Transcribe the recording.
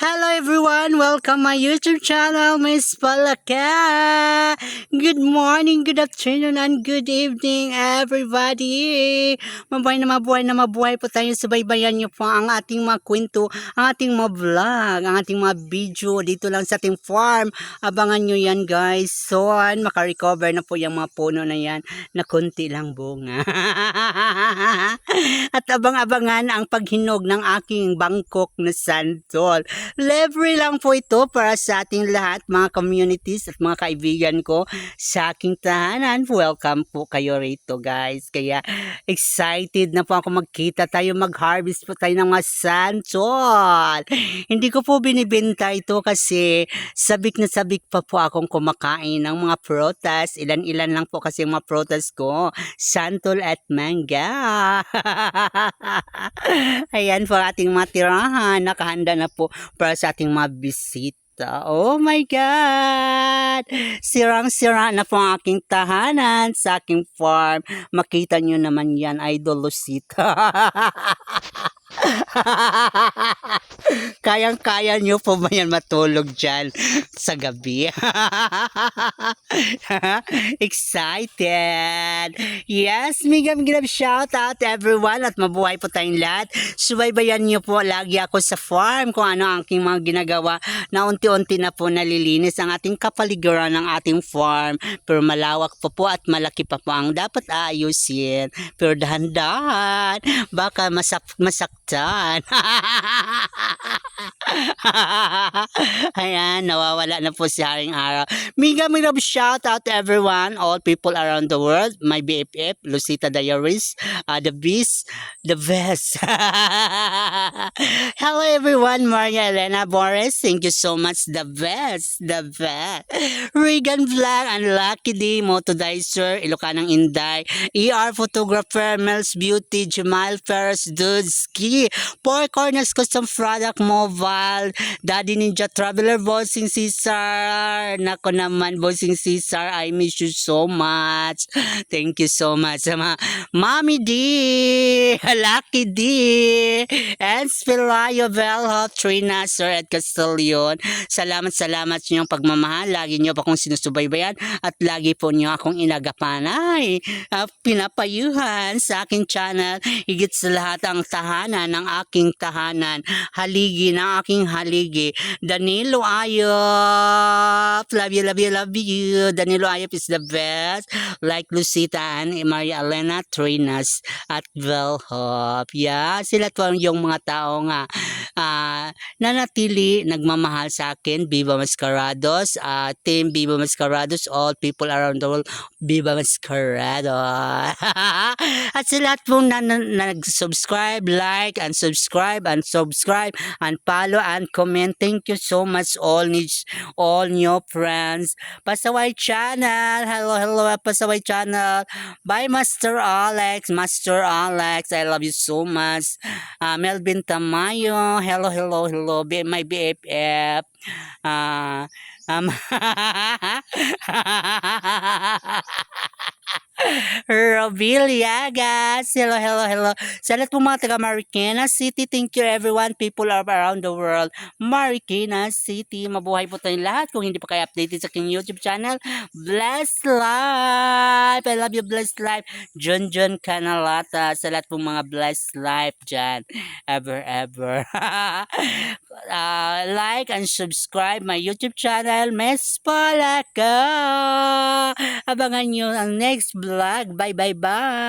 Hello everyone! Welcome my YouTube channel, Miss Palaka! Good morning, good afternoon, and good evening everybody! Mabuhay na mabuhay na mabuhay po tayo. Subaybayan niyo po ang ating mga kwento, ang ating mga vlog, ang ating mga video dito lang sa ating farm. Abangan niyo yan guys. So, makarecover na po yung mga puno na yan na konti lang bunga. At abang-abangan ang paghinog ng aking Bangkok na santol. Libre lang po ito para sa ating lahat, mga communities at mga kaibigan ko sa aking tahanan. Welcome po kayo rito guys. Kaya excited na po ako magkita tayo, mag-harvest po tayo ng mga santol. Hindi ko po binibenta ito kasi sabik na sabik pa po akong kumakain ng mga protas. Ilan-ilan lang po kasi yung mga protas ko. Santol at mangga. Ayan po ating mga tirahan. Nakahanda na po para sa ating mga bisita. Oh my God! Sirang-sira na po ang aking tahanan sa aking farm. Makita nyo naman yan, Idol Lucita. Kayang-kaya nyo po ba yan matulog dyan sa gabi? Excited! Yes, migam ginab shout out everyone at mabuhay po tayong lahat. Subaybayan nyo po lagi ako sa farm kung ano ang aking mga ginagawa na unti-unti na po nalilinis ang ating kapaligiran ng ating farm. Pero malawak pa po at malaki pa po ang dapat ayusin. Pero dahan-dahan, baka masap চান Ayan, nawawala na po si Haring Araw. Mega mega shout out to everyone, all people around the world. My BFF, Lucita Diaries, uh, the Beast, the best. Hello everyone, Maria Elena Boris. Thank you so much. The best, the best. Regan Vlog and Lucky D, Motodizer, Ilocanang Inday, ER Photographer, Mel's Beauty, Jamal Ferris, Dude Ski, Four Corners Custom Product Mobile, Daddy Ninja Traveler, Bossing Caesar. Nako naman, Bossing Caesar, I miss you so much. Thank you so much mga Mami D, Lucky D, and Spirayo Velhop, Trina, Sir Ed Castellon. Salamat, salamat sa inyong pagmamahal. Lagi niyo pa akong sinusubaybayan at lagi po niyo akong inagapanay. Uh, pinapayuhan sa aking channel. Higit sa lahat ang tahanan ng aking tahanan. Haligi ng aking haligi. Danilo Ayop. Love you, love you, love you. Danilo Ayop is the best. Like Lucita and Maria Elena Trinas at Velhop. Yeah, sila to yung mga tao nga ah, nanatili, nagmamahal sa akin. Viva Mascarados. ah, team Viva Mascarados. All people around the world. Viva Mascarados. at sa lahat pong na, na, nag-subscribe, like, and subscribe, and subscribe, and follow, and comment. Thank you so much all needs, all new friends. Pasaway channel. Hello, hello, Pasaway channel. Bye, Master Alex. Master Alex, I love you so much. Ah, Melvin Tamayo. Hello, hello, hello. B- my BFF. Ah, um, Robiliagas. Hello, hello, hello. Sa lahat po mga taga Marikina City, thank you everyone. People are around the world. Marikina City. Mabuhay po tayong lahat. Kung hindi pa kayo updated sa aking YouTube channel, Bless Life. I love you, Bless Life. John John Canalata. Sa lahat po mga Bless Life dyan. Ever, ever. uh, like and subscribe my YouTube channel, Miss Palaka. Abangan nyo ang next vlog. Bye, Bye-bye!